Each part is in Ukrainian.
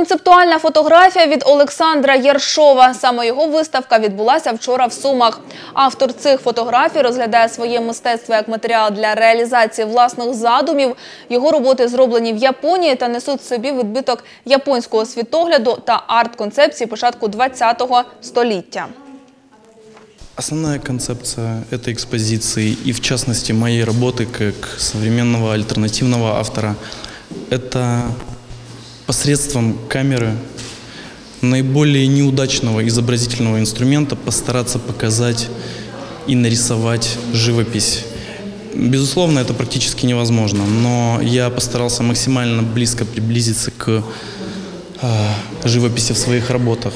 Концептуальна фотографія від Олександра Єршова. Саме його виставка відбулася вчора в Сумах. Автор цих фотографій розглядає своє мистецтво як матеріал для реалізації власних задумів. Його роботи зроблені в Японії та несуть в собі відбиток японського світогляду та арт-концепції початку ХХ століття. Основная концепция этой экспозиции и, в частности, моей работы как современного альтернативного автора – это посредством камеры наиболее неудачного изобразительного инструмента постараться показать и нарисовать живопись. Безусловно, это практически невозможно, но я постарался максимально близко приблизиться к э, живописи в своих работах.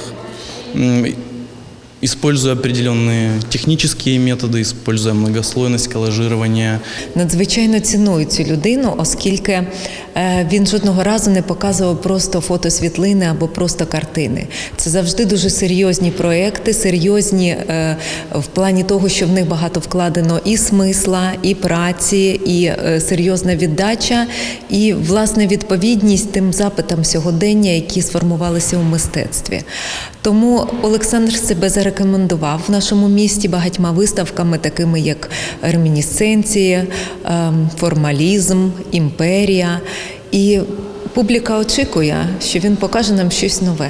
Используя определенные технические методы, используя многослойность коллажирования, Надзвичайно ціную цю людину, оскільки е, він жодного разу не показував просто фотосвітлини або просто картини. Це завжди дуже серйозні проекти, серйозні е, в плані того, що в них багато вкладено і смисла, і праці, і е, серйозна віддача, і власне відповідність тим запитам сьогодення, які сформувалися у мистецтві. Тому Олександр себе зарекомендував в нашому місті багатьма виставками, такими як ремінісценції, ем, формалізм, імперія. І публіка очікує, що він покаже нам щось нове.